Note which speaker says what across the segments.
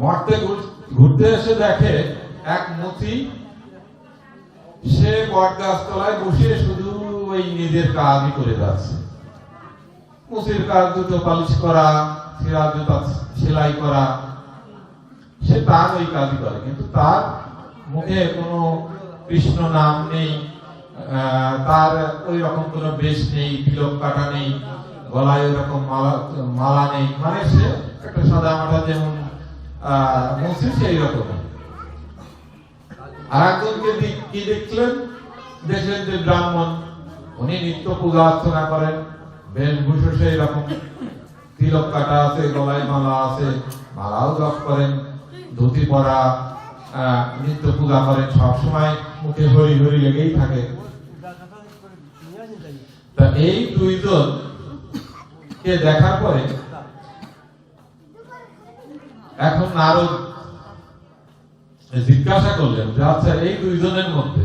Speaker 1: মর্তে ঘুরতে এসে দেখে এক মতি, সে বট গাছতলায় বসে শুধু ওই নিজের কাজই করে যাচ্ছে। মুসির কাজ দুটো পালিশ করা সিরা জুতা সেলাই করা, সে তার ওই কাজই করে। কিন্তু তার মুখে কোনো কৃষ্ণ নাম নেই তার ওই রকম কোনো বেশ নেই, তিলক কাটা নেই, গলায় ওই রকম মালা মালা নেই। মানে সে একটা সাদা মাটা যেমন মুসি সেই দেখলেন? দেখলেন যে ব্রাহ্মণ। উনি নিত্য পূজা অর্চনা করেন। বেশভূষা সেই রকম। আছে, গলায় মালা আছে, মালাও জপ করেন। ধুতি পরা নিত্য পূজা করেন। সবসময় মুখে হরি হরি লেগেই থাকে। তা এই দুইজন কে দেখার পরে এখন নারদ জিজ্ঞাসা করলেন যে আচ্ছা এই দুইজনের মধ্যে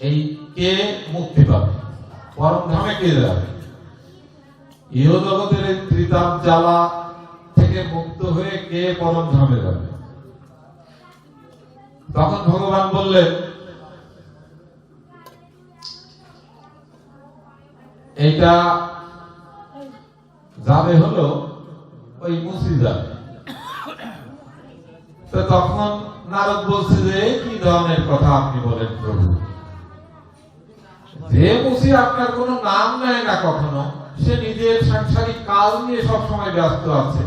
Speaker 1: এই কে মুক্তি পাবে? পরম ধামে কে যাবে? ইহ জগতের এই ত্রিতাপ জ্বালা থেকে মুক্ত হয়ে কে পরম ধামে যাবে? তখন ভগবান বললেন, এইটা যাবে হলো ওই মুসি যাবে। তো তখন নারদ বলছে যে কি ধরনের কথা আপনি বলেন প্রভু? যে মুসি আপনার কোনো নাম নেয় না কখনো, সে নিজের সাংসারিক কাজ নিয়ে সবসময় ব্যস্ত আছে।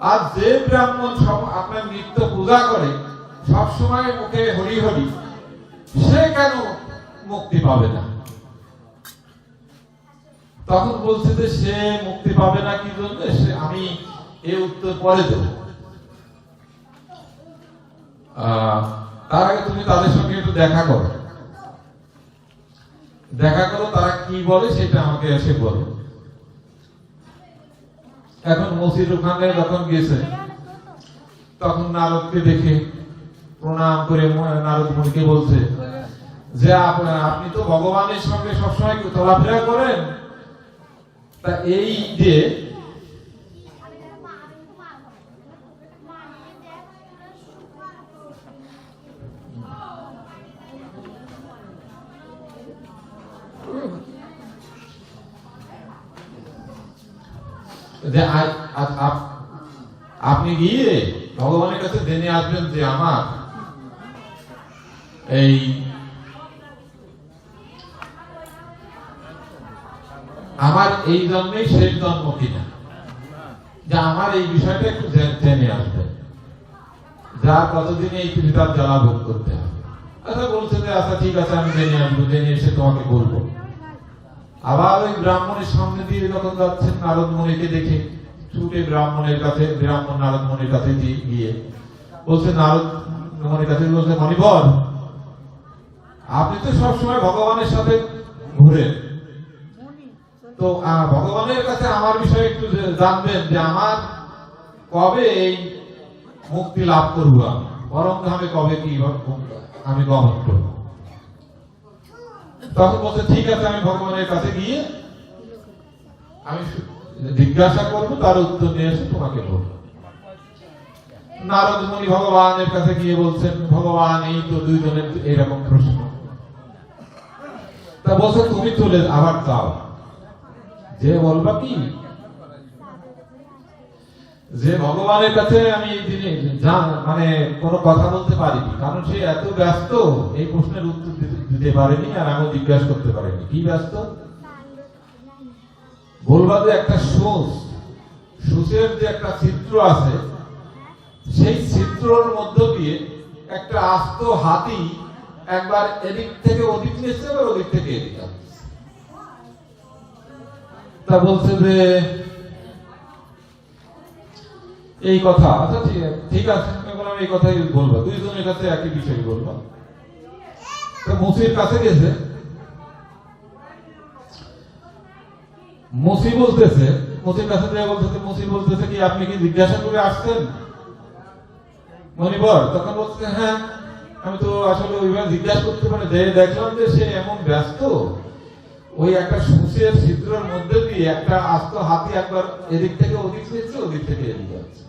Speaker 1: আর যে ব্রাহ্মণ আপনার নিত্য পূজা করে, সবসময় মুখে হরি হরি সে কেন মুক্তি পাবে না? তখন বলছে যে, সে মুক্তি পাবে না কি জন্য? সে আমি এই উত্তর পরে দেব। তার আগে তুমি তাদের সঙ্গে একটু দেখা করো। দেখা করো তারা কি বলে সেটা আমাকে এসে বলো। এখন মসজিদ ওখানে যখন গেছে, তখন নারদকে দেখে প্রণাম করে নারদ মুনিকে বলছে, যে আপ- আপনি তো ভগবানের সঙ্গে সবসময় চলাফেরা করেন। তা এই যে আসবেন যে আমার এই আমার এই জন্মেই শেষ জন্ম কিনা? যে আমার এই বিষয়টা একটু জেনে আসবেন যা কতদিন এই পৃথিবীর জ্বালা ভোগ করতে হবে। আচ্ছা বলছে যে আচ্ছা ঠিক আছে, আমি জেনে আসব, জেনে এসে তোমাকে বলব। আবার ওই ব্রাহ্মণের সামনে দিয়ে যখন যাচ্ছেন, নারদ মুনিকে দেখে, ছুটে ব্রাহ্মণের কাছে ব্রাহ্মণ নারদ মুনির কাছে গিয়ে বলছে নারদ কাছে মণিবর, আপনি তো সবসময় ভগবানের সাথে ঘুরেন। তো ভগবানের কাছে আমার বিষয়ে একটু জানবেন যে আমার কবে এই মুক্তি লাভ করব আমি? পরম ধামে কবে কি আমি গমন করব? তখন বলছে, ঠিক আছে, আমি ভগবানের কাছে গিয়ে আমি জিজ্ঞাসা করব, তার উত্তর নিয়ে এসে তোমাকে বলব। নারদ মুনি ভগবানের কাছে গিয়ে বলছেন, ভগবান, এই তো দুইজনের এরকম প্রশ্ন। তা বলছে, তুমি চলে আবার যাও যে বলবা কি? যে ভগবানের কাছে আমি মানে কোনো কথা বলতে পারিনি, কারণ সে এত ব্যস্ত, এই প্রশ্নের উত্তর দিতে- দিতে পারেনি আর আমি জিজ্ঞাসা করতে পারিনি। কি ব্যস্ত? বলবা যে একটা সোস সোসের যে একটা চিত্র আছে সেই চিত্রর মধ্য দিয়ে একটা আস্ত হাতি একবার এদিক থেকে ওদিক নিয়েছে আবার ওদিক থেকে এদিক তা বলছে যে, এই কথা আচ্ছা ঠিক আছে ঠিক আছে, আমি এই কথাই বলব দুইজনের কাছে একই বিষয় বলব। তো মুসির কাছে গেছে। মুসি বলতেছে, মুসির কাছে বলতেছে, মুসি বলতেছে কি, আপনি কি জিজ্ঞাসা করে আসছেন? মনিবর তখন বলছে হ্যাঁ আমি তো আসলে ওইভাবে জিজ্ঞাসা করতে পারি যে দেখলাম যে সে এমন ব্যস্ত। ওই একটা সুসের ছিদ্রের মধ্যে দিয়ে একটা আস্ত হাতি একবার এদিক থেকে ওদিক হয়েছে, ওদিক থেকে এদিকে যাচ্ছে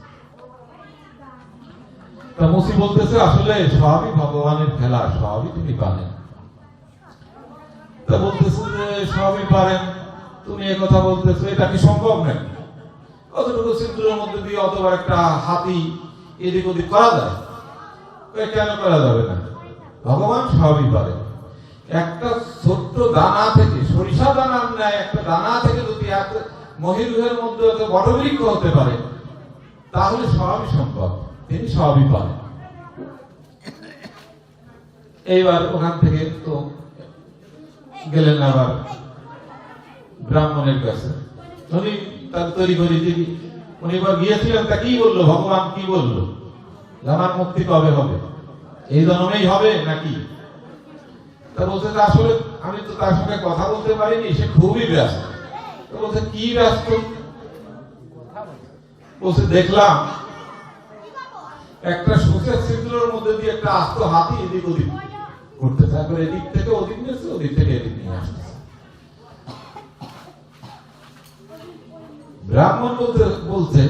Speaker 1: তা বলতেছে, আসলে সবই ভগবানের খেলা, সবই তিনি পারেন তা বলতেছে যে, সবই পারেন। তুমি কথা বলতেছো, এটা কি সম্ভব নাকি? অতটুকু সিন্ধুরের মধ্যে দিয়ে অত বড় একটা হাতি এদিক ওদিক করা যায়? কেন করা যাবে না? ভগবান সবই পারে। একটা ছোট্ট দানা থেকে, সরিষা দানার ন্যায় একটা দানা থেকে যদি এত মহিরুহের মধ্যে এত বটবৃক্ষ হতে পারে, তাহলে সবই সম্ভব। তিনি সবই পারেন এইবার ওখান থেকে তো গেলেন আবার ব্রাহ্মণের কাছে। উনি তার তৈরি করে দিবি উনি এবার গিয়েছিলেন, তা কি বলল? ভগবান কি বলল? আমার মুক্তি কবে হবে? এই জন্মেই হবে নাকি? তা বলছে আসলে আমি তো তার সঙ্গে কথা বলতে পারিনি, সে খুবই ব্যস্ত। তো বলছে, কি ব্যস্ত? বলছে, দেখলাম একটা সুখের ছিদ্রের মধ্যে দিয়ে একটা আস্ত হাতি এদিক ওদিক করতে তারপর এদিক থেকে ওদিক নিয়েছে ওদিক থেকে এদিক নিয়ে আসতেছে ব্রাহ্মণ বলতে বলছে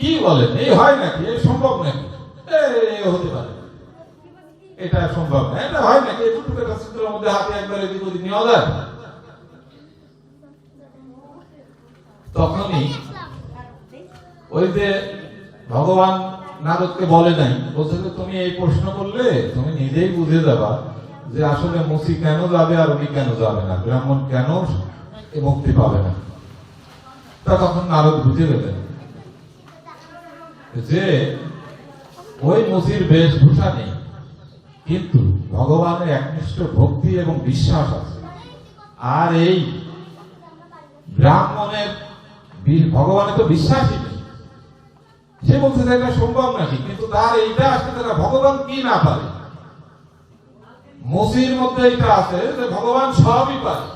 Speaker 1: কি বলেন? এই হয় নাকি? এই সম্ভব নাকি? হতে পারে। এটা সম্ভব না। এটা হয় নাকি? এটুকু একটা মধ্যে হাতে একবার ওদিক নেওয়া যায়। তখনই ওই যে ভগবান নারদকে বলে নাই, বলছে যে, তুমি এই প্রশ্ন করলে তুমি নিজেই বুঝে যাবা যে আসলে মুসি কেন যাবে আর উনি কেন যাবে না? ব্রাহ্মণ কেন মুক্তি পাবে না? তা তখন নারদ বুঝে গেলেন। যে ওই মুসির বেশভূষা নেই, কিন্তু ভগবানের একনিষ্ঠ ভক্তি এবং বিশ্বাস আছে। আর এই ব্রাহ্মণের ভগবানের তো বিশ্বাসই নেই। সে বলছে এটা সম্ভব নাকি? কিন্তু তার এইটা আসতে তারা ভগবান কি না পারে? মসির মধ্যে এটা আছে যে ভগবান সবই পারে,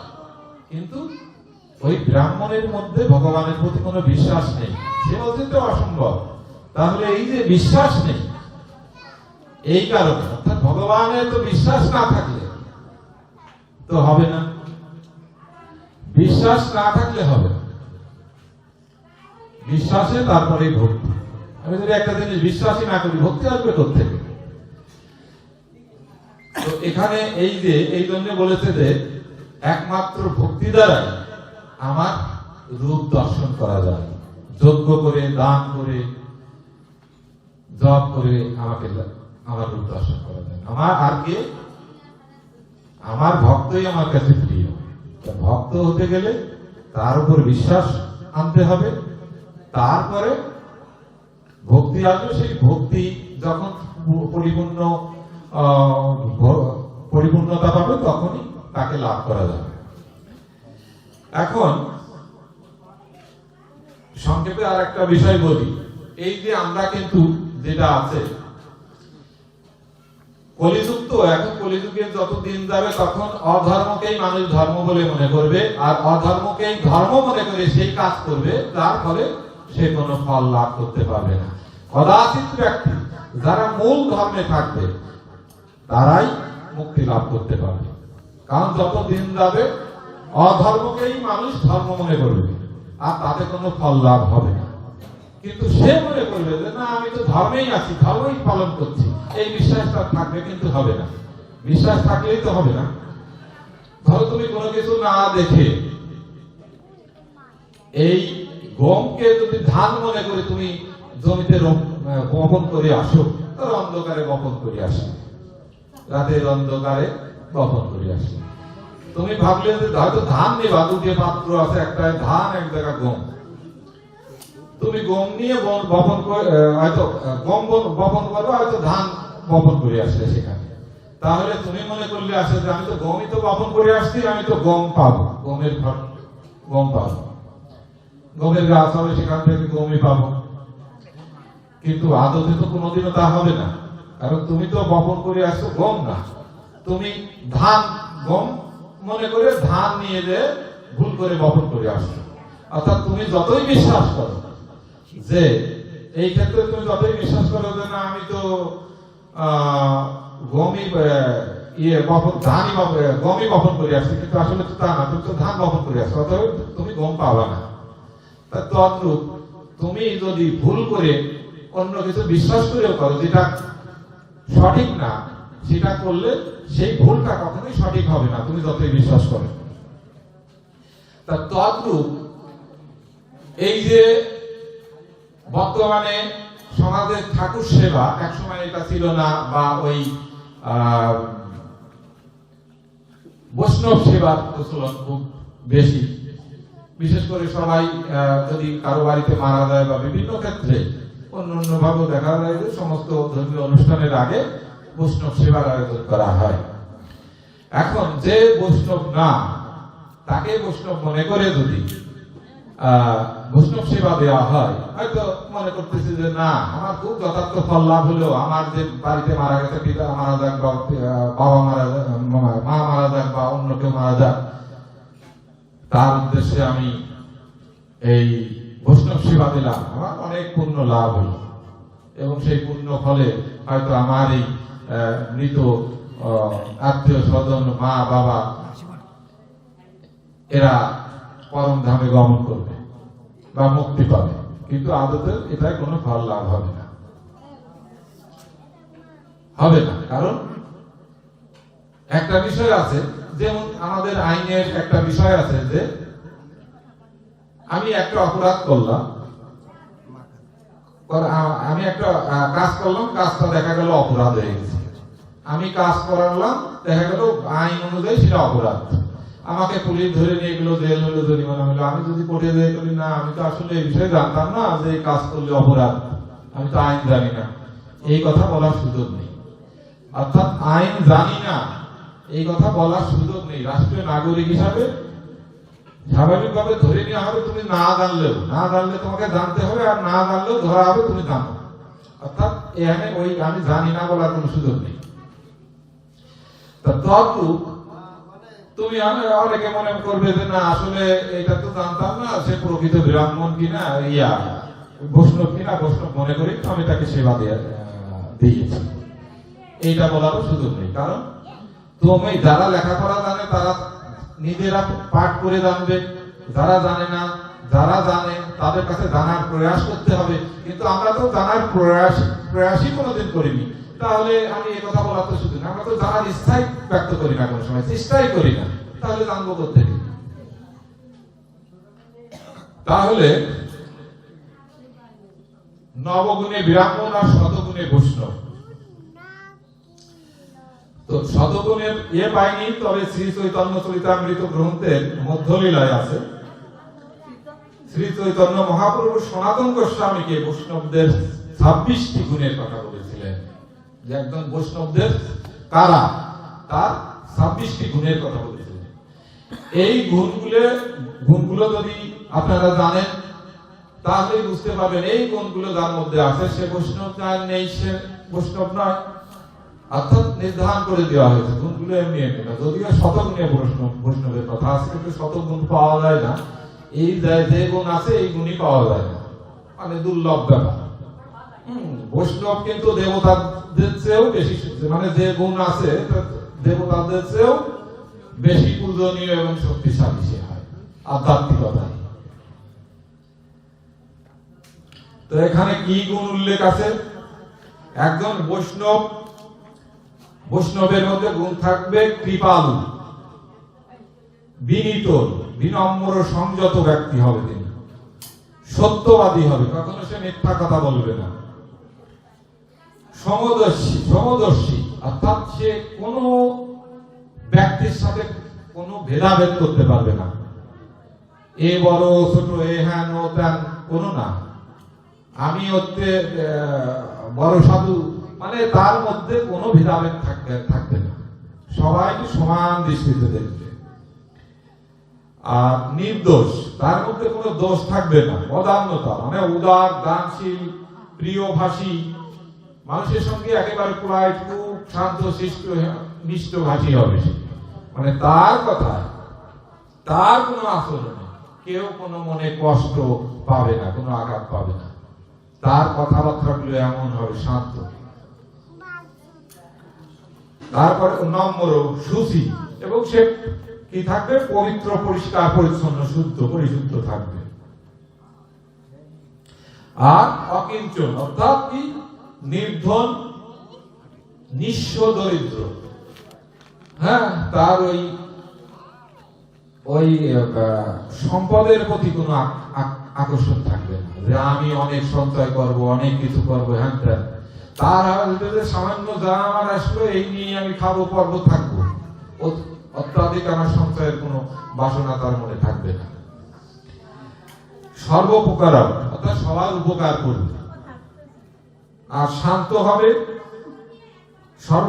Speaker 1: কিন্তু ওই ব্রাহ্মণের মধ্যে ভগবানের প্রতি কোনো বিশ্বাস নেই। সে বলছে তো অসম্ভব। তাহলে এই যে বিশ্বাস নেই, এই কারণে, অর্থাৎ ভগবানের তো বিশ্বাস না থাকলে তো হবে না। বিশ্বাস না থাকলে হবে বিশ্বাসে তারপরে ভক্তি। আমি যদি একটা জিনিস বিশ্বাসই না করি, ভক্তি আসবে থেকে? এখানে এই যে, এই জন্য বলেছে যে, একমাত্র ভক্তি দ্বারাই আমার রূপ দর্শন করা যায়। যজ্ঞ করে, দান করে, জপ করে আমাকে আমার রূপ দর্শন করা যায়। আমার আর কে? আমার ভক্তই আমার কাছে প্রিয়। ভক্ত হতে গেলে তার উপর বিশ্বাস আনতে হবে। তারপরে ভক্তি আসবে, সেই ভক্তি যখন পরিপূর্ণ পরিপূর্ণতা পাবে, তখনই তাকে লাভ করা যাবে। এখন, সংক্ষেপে আর একটা বিষয় বলি। এই যে আমরা কিন্তু যেটা আছে কলিযুগ তো এখন কলিযুগের যত দিন যাবে, তখন অধর্মকেই মানুষ ধর্ম বলে মনে করবে, আর অধর্মকেই ধর্ম মনে করে সেই কাজ করবে যার ফলে সে কোনো ফল লাভ করতে পারবে না। কদাচিৎ ব্যক্তি যারা মূল ধর্মে থাকবে, তারাই মুক্তি লাভ করতে পারবে। কারণ যত দিন যাবে অধর্মকেই মানুষ ধর্ম মনে করবে। আর তাতে কোনো ফল লাভ হবে না। কিন্তু সে মনে করবে যে, না, আমি তো ধর্মেই আছি, ধর্মই পালন করছি। এই বিশ্বাসটা থাকবে কিন্তু হবে না। বিশ্বাস থাকলেই তো হবে না। ধরো তুমি কোনো কিছু না দেখে এই গমকে যদি ধান মনে করে তুমি জমিতে বপন করে আসো তার অন্ধকারে বপন করে আসো। রাতের অন্ধকারে বপন করে আসো। তুমি ভাবলে হয়তো ধান নেবা দুটি পাত্র আছে একটা ধান, এক জায়গা গম। তুমি গম নিয়ে বন- বপন হয়তো গম বপন করবে হয়তো ধান বপন করে আসলে সেখানে। তাহলে তুমি মনে করলে আসে যে আমি তো গমই তো বপন করে আসছি, আমি তো গম পাবো, গমের গম পাবো। গমের গাছ হবে, সেখান থেকে গমই পাবো। কিন্তু আদতে তো কোনোদিনও তা হবে না। কারণ তুমি তো বপন করে আসছো, গম না। তুমি ধান, গম মনে করে ধান নিয়ে যে ভুল করে বপন করে আসছো। অর্থাৎ তুমি যতই বিশ্বাস করো যে এই ক্ষেত্রে তুমি যতই বিশ্বাস করো যে না, আমি তো গমই ইয়ে বপন, ধানই গমই বপন করে আসছি, কিন্তু আসলে তো না, তুমি তো ধান বপন করে আসছো, অতএব তুমি গম পাবা না। তদ্রূপ তুমি যদি ভুল করে অন্য কিছু বিশ্বাস করেও করো, যেটা সঠিক না সেটা করলে সেই ভুলটা কখনোই সঠিক হবে না, তুমি যতই বিশ্বাস করো। তা তদ্রূপ এই যে বর্তমানে সমাজের ঠাকুর সেবা একসময় এটা ছিল না, বা ওই বৈষ্ণব সেবার প্রচলন খুব বেশি। বিশেষ করে সবাই যদি কারও বাড়িতে মারা যায় বা বিভিন্ন ক্ষেত্রে অন্য অন্য ভাবে দেখা যায় যে সমস্ত ধর্মীয় অনুষ্ঠানের আগে বৈষ্ণব সেবার আয়োজন করা হয়। এখন যে বৈষ্ণব না, তাকে বৈষ্ণব মনে করে যদি বৈষ্ণব সেবা দেওয়া হয়, হয়তো মনে করতেছে যে, না, আমার খুব যথার্থ ফল লাভ হলো আমার যে বাড়িতে মারা গেছে, পিতা মারা যাক বা বাবা মারা যাক মা- মারা যাক বা অন্য কেউ মারা যাক, তার উদ্দেশ্যে আমি এই বৈষ্ণব সেবা দিলাম। আমার অনেক পুণ্য লাভ হলো। এবং সেই পুণ্য ফলে হয়তো আমার এই মৃত আত্মীয় স্বজন, মা, বাবা, এরা পরম ধামে গমন করবে বা মুক্তি পাবে। কিন্তু আদতে এটাই কোনো ফল লাভ হবে না। হবে না। কারণ একটা বিষয় আছে, যেমন আমাদের আইনের একটা বিষয় আছে যে, আমি একটা অপরাধ করলাম আমি একটা কাজ করলাম, কাজটা দেখা গেল অপরাধ হয়ে গেছে। আমি কাজ করালাম, দেখা গেল আইন অনুযায়ী সেটা অপরাধ। আমাকে পুলিশ ধরে নিয়ে গেলো, জেল হলো, জরিমানা হলো। আমি যদি কোর্টে যাই করি না, আমি তো আসলে এই বিষয়ে জানতাম না যে কাজ করলে অপরাধ। আমি তো আইন জানি না। এই কথা বলার সুযোগ নেই। অর্থাৎ আইন জানি না, এই কথা বলার সুযোগ নেই। রাষ্ট্রীয় নাগরিক হিসাবে স্বাভাবিকভাবে ধরে নেওয়া হবে, তুমি না জানলেও। না জানলে তোমাকে জানতে হবে, আর না জানলেও ধরা হবে, তুমি জানো। অর্থাৎ এখানে ওই আমি জানি না বলার কোনো সুযোগ নেই। তুমি অনেকে মনে করবে যে না, আসলে এটা তো জানতাম না, সে প্রকৃত ব্রাহ্মণ কিনা, ইয়া। বৈষ্ণব কিনা, বৈষ্ণব মনে করি আমি তাকে সেবা দিয়ে দিয়েছি। এইটা বলারও সুযোগ নেই। কারণ তুমি যারা লেখাপড়া জানে, তারা নিজেরা পাঠ করে জানবে। যারা জানে না, যারা জানে, তাদের কাছে জানার প্রয়াস করতে হবে। কিন্তু আমরা তো জানার প্রয়াস, প্রয়াসই কোনোদিন করিনি। তাহলে আমি এ কথা বলার তো সুযোগ নেই। আমরা তো জানার ইচ্ছাই ব্যক্ত করি না কোনো সময়, চেষ্টাই করি না। তাহলে জানব কোথেকে তাহলে নবগুণে ব্রাহ্মণ আর শতগুণে বৈষ্ণব। তো শতগুণের এ পাইনি তবে শ্রী চৈতন্য চরিতামৃত গ্রন্থের মধ্যলীলায় আছে। শ্রী চৈতন্য মহাপ্রভু সনাতন গোস্বামীকে বৈষ্ণবদের ছাব্বিশটি গুণের কথা বলেছিলেন। যে একজন বৈষ্ণবদের কারা তার ছাব্বিশটি গুণের কথা বলেছিলেন। এই গুণগুলো গুণগুলো যদি আপনারা জানেন তাহলে বুঝতে পারবেন এই গুণগুলো যার মধ্যে আছে সে বৈষ্ণব যার নেই সে বৈষ্ণব নয়। অর্থাৎ নির্ধারণ করে দেওয়া হয়েছে গুণগুলো এমনি এমনি না যদিও শতগুণে বৈষ্ণব বৈষ্ণবের কথা আছে কিন্তু শতগুণ পাওয়া যায় না। এই যে গুণ আছে এই গুণই পাওয়া যায় না। মানে দুর্লভ ব্যাপার। হুম, বৈষ্ণব কিন্তু দেবতাদের চেয়েও বেশি মানে যে গুণ আছে দেবতাদের চেয়েও বেশি পূজনীয় এবং শক্তিশালী সে হয়। আধ্যাত্মিকতায় তো এখানে কি গুণ উল্লেখ আছে? একজন বৈষ্ণব, বৈষ্ণবের মধ্যে গুণ থাকবে কৃপালু। বিনীত, বিনম্র, সংযত ব্যক্তি হবে তিনি। সত্যবাদী হবে। কখনো সে মিথ্যা কথা বলবে না। সমদর্শী সমদর্শী। অর্থাৎ সে কোনো ব্যক্তির সাথে কোনো ভেদাভেদ করতে পারবে না। এ বড়, ছোট, এ হ্যান, ও ত্যান, কোনো না। আমি হচ্ছে বড় সাধু মানে তার মধ্যে কোনো ভেদাভেদ থাকবে থাকবে না। সবাইকে সমান দৃষ্টিতে দেখবে। আর নির্দোষ, তার মধ্যে কোনো দোষ থাকবে না। অদান্যতা মানে উদার, দানশীল, প্রিয়ভাষী মানুষের সঙ্গে একেবারে প্রায় খুব শান্ত শিষ্ট মিষ্ট ভাষী হবে মানে তার কথা, তার কোনো আচরণে কেউ কোনো মনে কষ্ট পাবে না, কোনো আঘাত পাবে না। তার কথাবার্তাগুলো এমন হবে, শান্ত। তারপরে নম্র সুচি এবং সে কি থাকবে? পবিত্র, পরিষ্কার, পরিচ্ছন্ন, শুদ্ধ, পরিশুদ্ধ থাকবে। আর অকিঞ্চন, অর্থাৎ কি? নির্ধন নিঃস্ব দরিদ্র হ্যাঁ তার ওই ওই সম্পদের প্রতি কোনো আক- আক- আকর্ষণ থাকবে না। যে আমি অনেক সঞ্চয় করব, অনেক কিছু করব ত্যান। তার সামান্য যা আমার আসলো এই নিয়ে আমি খাব, পর্ব, থাকব। অত্যাধিক আমার সঞ্চয়ের কোনো বাসনা তার মনে থাকবে না। সর্বপ্রকার অর্থাৎ সবার উপকার করবে। আর শান্ত হবে। সর্ব